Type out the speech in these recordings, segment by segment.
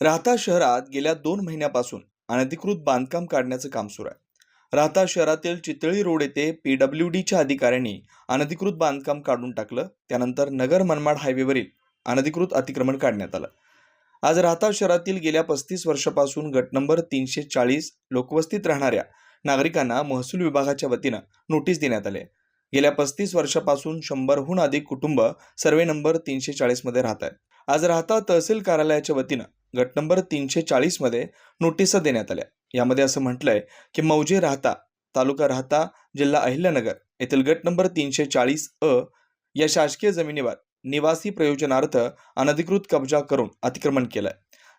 राहता शहरात गेल्या दोन महिन्यापासून अनधिकृत बांधकाम काढण्याचं काम सुरू आहे. राहता शहरातील चितळी रोड येथे पी डब्ल्यू डीच्या अधिकाऱ्यांनी अनधिकृत बांधकाम काढून टाकलं. त्यानंतर नगर मनमाड हायवेवरील अनधिकृत अतिक्रमण काढण्यात आलं. आज राहता शहरातील गेल्या पस्तीस वर्षापासून गट नंबर तीनशे चाळीस लोकवस्तीत राहणाऱ्या नागरिकांना महसूल विभागाच्या वतीनं नोटीस देण्यात आले गेल्या पस्तीस वर्षापासून शंभरहून अधिक कुटुंब सर्वे नंबर तीनशे चाळीसमध्ये राहत आहेत. आज राहता तहसील कार्यालयाच्या वतीनं गट नंबर तीनशे चाळीसमध्ये नोटिसा देण्यात आल्या. यामध्ये असं म्हटलंय की मौजे राहता तालुका राहता जिल्हा अहिल्यानगर येथील गट नंबर तीनशे चाळीस अ या शासकीय जमिनीवर निवासी प्रयोजनार्थ अनधिकृत कब्जा करून अतिक्रमण केलंय.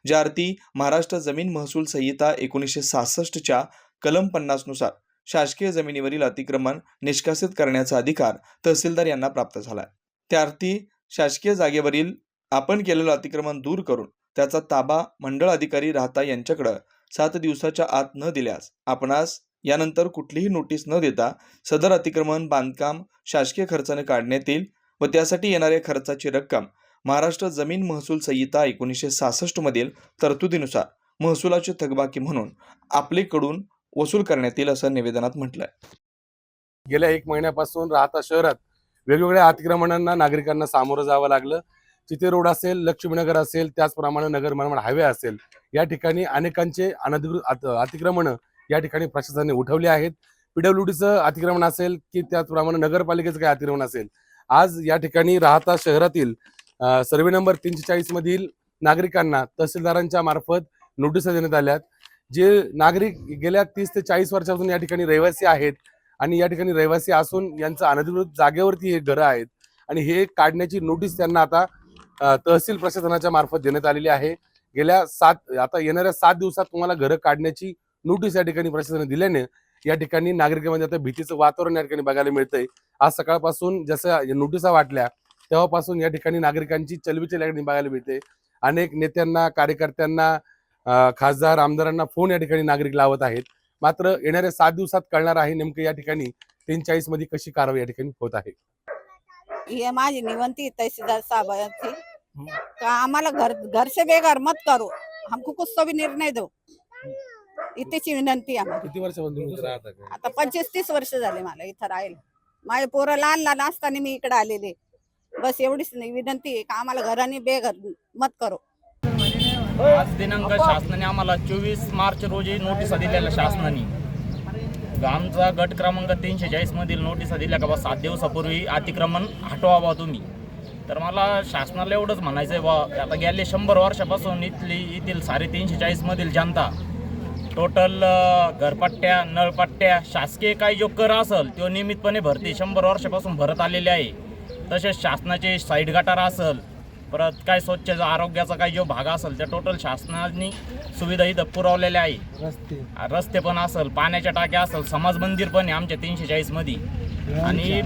ज्या अर्थी महाराष्ट्र जमीन महसूल संहिता एकोणीसशे सहासष्टच्या कलम पन्नासनुसार शासकीय जमिनीवरील अतिक्रमण निष्कासित करण्याचा अधिकार तहसीलदार यांना प्राप्त झालाय. त्या अर्थी शासकीय जागेवरील आपण केलेलं अतिक्रमण दूर करून त्याचा ताबा मंडळ अधिकारी राहता यांच्याकडं सात दिवसाच्या आत न दिल्यास आपणास यानंतर कुठलीही नोटीस न देता सदर अतिक्रमण बांधकाम शासकीय खर्चाने काढण्यात येईल व त्यासाठी येणाऱ्या खर्चाची रक्कम महाराष्ट्र जमीन महसूल संहिता एकोणीसशे सहासष्ट मधील तरतुदीनुसार महसुलाची थकबाकी म्हणून आपलीकडून वसूल करण्यात येईल असं निवेदनात म्हटलंय. गेल्या एक महिन्यापासून राहता शहरात वेगवेगळ्या अतिक्रमणांना नागरिकांना सामोरं जावं लागलं. चिते रोड असेल लक्ष्मीनगर असेल त्याचप्रमाणे नगर मनमाड हायवे असेल या ठिकाणी अनेकांचे अनधिकृत अत- अतिक्रमणं या ठिकाणी प्रशासनाने उठवले आहेत. पीडब्ल्यूडीचं अतिक्रमण असेल की त्याचप्रमाणे नगरपालिकेचं काही अतिक्रमण असेल आज या ठिकाणी राहता शहरातील सर्वे नंबर तीनशे चाळीस मधील नागरिकांना तहसीलदारांच्या मार्फत नोटिसा देण्यात आल्यात. जे नागरिक गेल्या तीस ते चाळीस वर्षापासून या ठिकाणी रहिवासी आहेत आणि या ठिकाणी रहिवासी असून यांचं अनधिकृत जागेवरती हे घरं आहेत आणि हे काढण्याची नोटीस त्यांना आता तहसील प्रशासनाच्या मार्फत देण्यात आलेली आहे. गेल्या सात आता येणाऱ्या सात दिवसात तुम्हाला घरं काढण्याची नोटीस या ठिकाणी प्रशासनाने दिल्याने या ठिकाणी नागरिकांमध्ये म्हणजे आता भीतीचं वातावरण या ठिकाणी बघायला मिळतंय. आज सकाळपासून जसं या नोटिसा वाटल्या तेव्हापासून या ठिकाणी नागरिकांची चलबिचल या ठिकाणी बघायला मिळते. अनेक नेत्यांना कार्यकर्त्यांना खासदार आमदारांना फोन या ठिकाणी नागरिक लावत आहेत. मात्र येणाऱ्या सात दिवसात कळणार आहे नेमकं या ठिकाणी तीन चाळीसमध्ये कशी कारवाई या ठिकाणी होत आहे. माझी निवंती तहसीलदार साहेबांची. आम्हाला घर घर से बेघर मत करो. हमको कुछ तो भी निर्णय दो इतकी विनंती आहे आम्हाला. किती वर्षापासून राहता आता पंचवीस तीस वर्ष झाले मला इथं राहायला. माझे पोरं लहान लहान असताना मी इकडे आलेले. बस एवढीच नाही विनंती आहे का आम्हाला घराने बेघर मत करो. आज दिनांक शासनाने आम्हाला चोवीस मार्च रोजी नोटिसा दिलेल्या शासनाने. आमचा गट क्रमांक तीनशे चाळीस मधील नोटिसा दिल्या का बा सात दिवसापूर्वी अतिक्रमण हटवा बा तुम्ही. तर मला शासनाला एवढंच म्हणायचं आहे बा आता गेले शंभर वर्षापासून इथली येथील साडे तीनशे चाळीस मधील जनता टोटल घरपट्ट्या नळपट्ट्या शासकीय काही जो कर असेल तो नियमितपणे भरते शंभर वर्षापासून भरत आलेले आहे. तसेच शासनाचे साईड गटार असेल परत काय स्वच्छ आरोग्याचा काही जो भाग असेल त्या टोटल शासनाने सुविधा इथं पुरवलेल्या आहे. रस्ते. पण असेल पाण्याच्या टाक्या असेल समाज मंदिर पण आहे आमच्या तीनशे चाळीसमध्ये आणि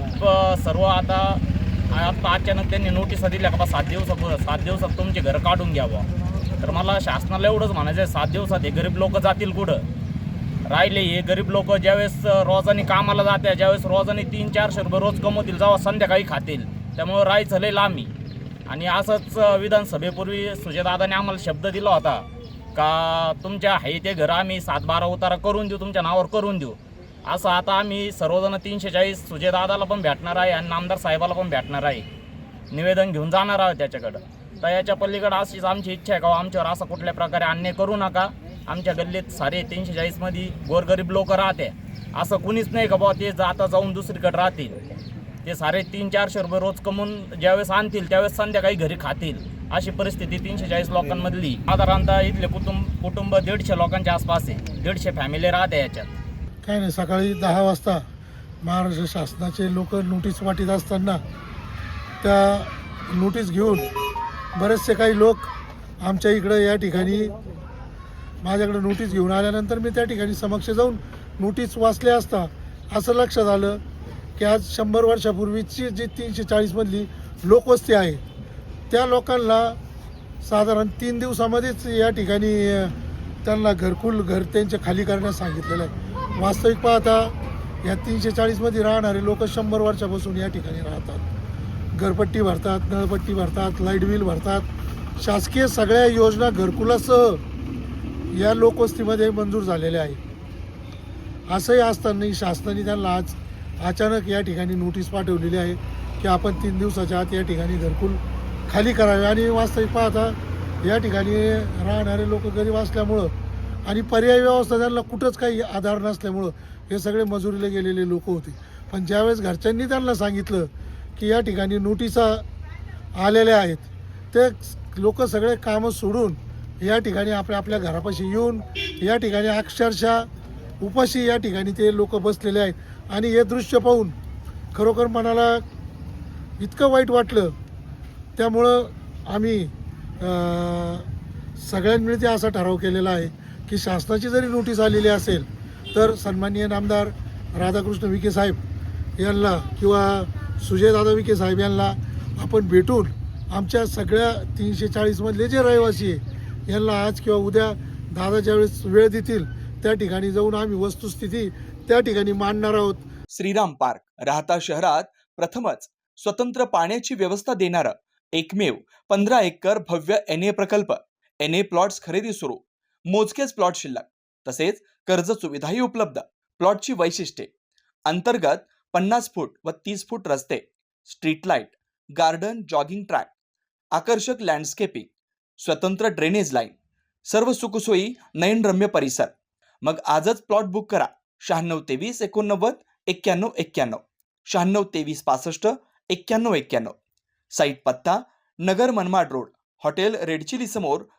सर्व आता आता अचानक त्यांनी नोटिसा दिल्या का बा सात दिवसा सात दिवसात तुमचे घर काढून घ्यावं. तर मला शासनाला एवढंच म्हणायचं आहे सात दिवसात हे गरीब लोक जातील कुठं? राहिले हे गरीब लोक ज्यावेळेस रोजानी कामाला जाते ज्यावेळेस रोजानी तीन चारशे रुपये रोज कमवतील जेव्हा संध्याकाळी खातील. त्यामुळं राहायचं लय लांबी आणि असंच विधानसभेपूर्वी सुजयदादाने आम्हाला शब्द दिला होता का तुमच्या आहे ते घर आम्ही सात बारा उतारा करून देऊ तुमच्या नावावर करून देऊ. असं आता आम्ही सर्वजण तीनशे चाळीस सुजयदादाला पण भेटणार आहे आणि नामदार साहेबाला पण भेटणार आहे. निवेदन घेऊन जाणार आहोत त्याच्याकडं. तर याच्या पलीकडं अशीच आमची इच्छा आहे का हो? आमच्यावर असा कुठल्या प्रकारे अन्याय करू नका. आमच्या गल्लीत सारे तीनशे चाळीसमध्ये गोरगरीब लोक राहते. असं कुणीच नाही का बाबा ते जा- आता जाऊन दुसरीकडे राहतील. ते सारे तीन चारशे रुपये रोज कमवून ज्यावेळेस आणतील त्यावेळेस संध्याकाळी घरी खातील. अशी परिस्थिती तीनशे चाळीस लोकांमधली. साधारणतः इथले कुटुंब कुटुंब दीडशे लोकांच्या आसपास आहे. दीडशे फॅमिली राहते याच्यात. काय नाही सकाळी दहा वाजता महाराष्ट्र शासनाचे लोक नोटीस वाटीत असताना त्या नोटीस घेऊन बरेचसे काही लोक आमच्या इकडं या ठिकाणी माझ्याकडे नोटीस घेऊन आल्यानंतर मी त्या ठिकाणी समक्ष जाऊन नोटीस वाचले असता असं लक्षात आलं की आज शंभर वर्षापूर्वीची जी तीनशे चाळीसमधली लोकवस्ती आहे त्या लोकांना साधारण तीन दिवसामध्येच या ठिकाणी त्यांना घरकुल घर त्यांच्या खाली करण्यास सांगितलेलं आहे. वास्तविक पाहता या तीनशे चाळीसमध्ये राहणारे लोक शंभर वर्षापासून या ठिकाणी राहतात. घरपट्टी भरतात नळपट्टी भरतात लाइट बिल भरतात. शासकीय सगळ्या योजना घरकुलासह या लोकवस्तीमध्ये मंजूर झालेल्या आहे असंही असतानाही शासनाने त्यांना आज अचानक या ठिकाणी नोटीस पाठवलेली आहे की आपण तीन दिवसाच्या आत या ठिकाणी घरकुल खाली करावे. आणि वास्तविक पाहता या ठिकाणी राहणारे लोक गरीब असल्यामुळं आणि पर्यायी व्यवस्था त्यांना कुठंच काही आधार नसल्यामुळं हे सगळे मजुरीला गेलेले लोक होते. पण ज्यावेळेस घरच्यांनी त्यांना सांगितलं की या ठिकाणी नोटिसा आलेल्या आहेत ते लोक सगळे कामं सोडून या ठिकाणी आपल्या आपल्या घरापाशी येऊन या ठिकाणी अक्षरशः उपाशी या ठिकाणी ते लोक बसलेले आहेत. आणि हे दृश्य पाहून खरोखर मनाला इतकं वाईट वाटलं. त्यामुळं आम्ही सगळ्यांनी ते असा ठराव केलेला आहे. की शासनाची जरी नोटीस आलेली असेल तर सन्माननीय नामदार राधाकृष्ण विखे साहेब यांना किंवा सुजयदादा विखे साहेब यांना आपण भेटून आमच्या सगळ्या तीनशे चाळीसमधले जे रहिवासी आहे यांना आज किंवा उद्या दादा ज्यावेळेस वेळ देतील त्या ठिकाणी जाऊन आम्ही वस्तुस्थिती त्या ठिकाणी मांडणार आहोत. श्रीराम पार्क राहता शहरात प्रथमच स्वतंत्र पाण्याची व्यवस्था देणारं एकमेव पंधरा एकर भव्य एन ए प्रकल्प. एन ए प्लॉट्स खरेदी सुरू. मोजकेच प्लॉट शिल्लक. तसेच कर्ज सुविधाही उपलब्ध. प्लॉटची वैशिष्ट्ये. अंतर्गत पन्नास फूट व तीस फूट रस्ते. Street light garden jogging track आकर्षक लँडस्केपिंग स्वतंत्र ड्रेनेज लाईन सर्व सुखसोयी नयनरम्य परिसर. मग आजच प्लॉट बुक करा. शहाण्णव तेवीस एकोणनव्वद एक्क्याण्णव एक्क्याण्णव. शहाण्णव तेवीस पासष्ट एक्क्याण्णव एक्क्याण्णव. साईट पत्ता Nagar Manmad road. Hotel Red Chilli समोर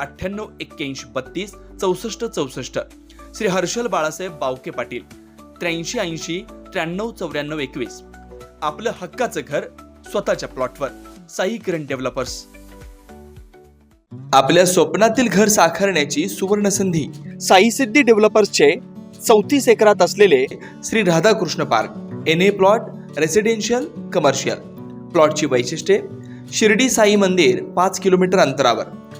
अठ्ठ्याण्णव एक्क्याऐंशी बत्तीस चौसष्ट चौसष्ट. श्री हर्षल बाळासाहेब बावके पाटील त्र्याऐंशी ऐंशी त्र्याण्णव चौऱ्याण्णव एकवीस. आपलं हक्काचं घर स्वतःच्या प्लॉटवर. साई किरण डेव्हलपर्स. आपल्या स्वप्नातील घर साकारण्याची सुवर्ण संधी साई सिद्धी डेव्हलपर्सचे चौतीस एकरात असलेले Shri Radhakrishna park N A plot residential commercial प्लॉटची वैशिष्ट्ये शिर्डी साई मंदिर पाच किलोमीटर अंतरावर.